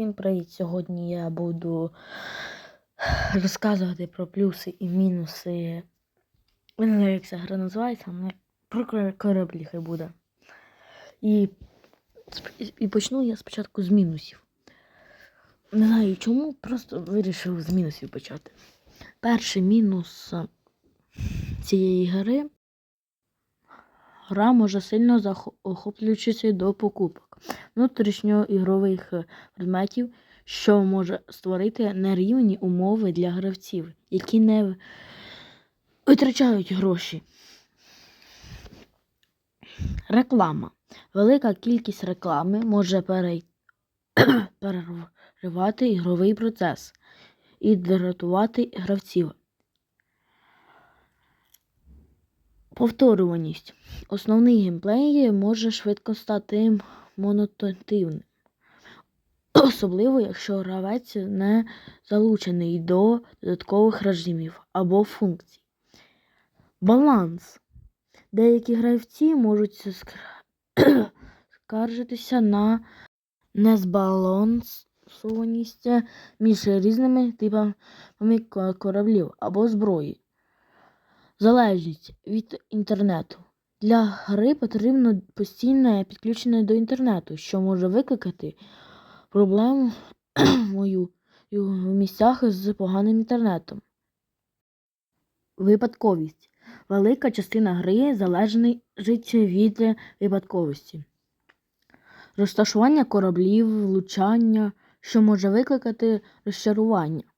Всім привіт! Сьогодні я буду розказувати про плюси і мінуси. Я не знаю, як ця гра називається, але про кораблі хай буде. І, і почну я спочатку з мінусів. Не знаю чому, просто вирішив з мінусів почати. Перший мінус е, цієї гри. Гра може сильно захо- до покупок внутрішньоігрових предметів, що може створити нерівні умови для гравців, які не витрачають гроші. Реклама. Велика кількість реклами може перей... переривати ігровий процес і дратувати гравців. Повторюваність. Основний геймплей може швидко стати монотонним. Особливо, якщо гравець не залучений до додаткових режимів або функцій. Баланс. Деякі гравці можуть скаржитися на незбалансованість між різними типами кораблів або зброї. Залежність від інтернету. Для гри потрібно постійне підключення до інтернету, що може викликати проблему мою в місцях з поганим інтернетом. Випадковість. Велика частина гри залежить від випадковості. Розташування кораблів, влучання, що може викликати розчарування.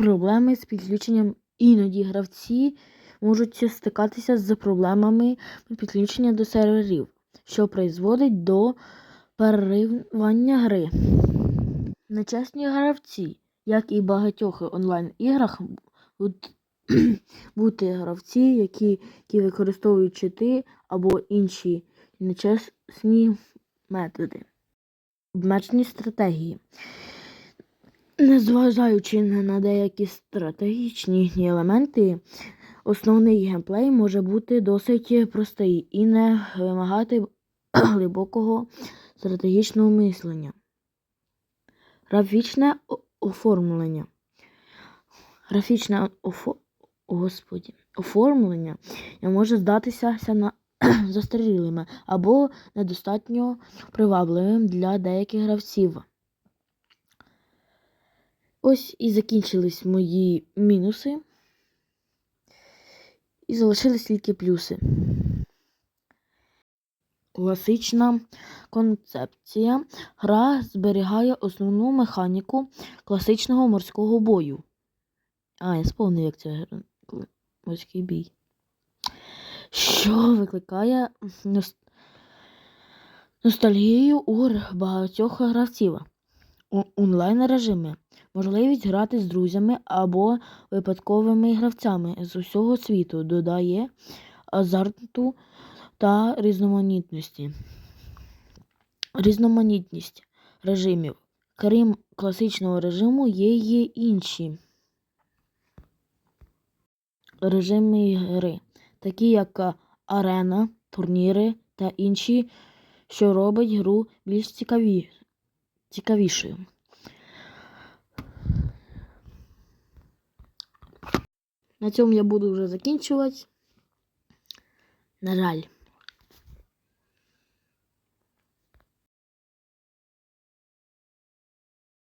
Проблеми з підключенням іноді гравці можуть стикатися з проблемами підключення до серверів, що призводить до переривання гри. Нечесні гравці, як і в багатьох онлайн-іграх, бути гравці, які, які використовують чити або інші нечесні методи. Обмежені стратегії. Незважаючи на деякі стратегічні елементи, основний геймплей може бути досить простий і не вимагати глибокого стратегічного мислення. Графічне оформлення. Графічне офо... Господі. оформлення може здатися на застарілими або недостатньо привабливим для деяких гравців. Ось і закінчились мої мінуси. І залишились тільки плюси. Класична концепція. Гра зберігає основну механіку класичного морського бою. А, я сповнив, як це морський бій. Що викликає ностальгію у багатьох гравців. У- онлайн режими. Можливість грати з друзями або випадковими гравцями з усього світу додає азарту та різноманітності. Різноманітність режимів. Крім класичного режиму, є й інші режими гри, такі як арена, турніри та інші, що робить гру більш цікаві... цікавішою. На цьому я буду вже закінчувати. На жаль.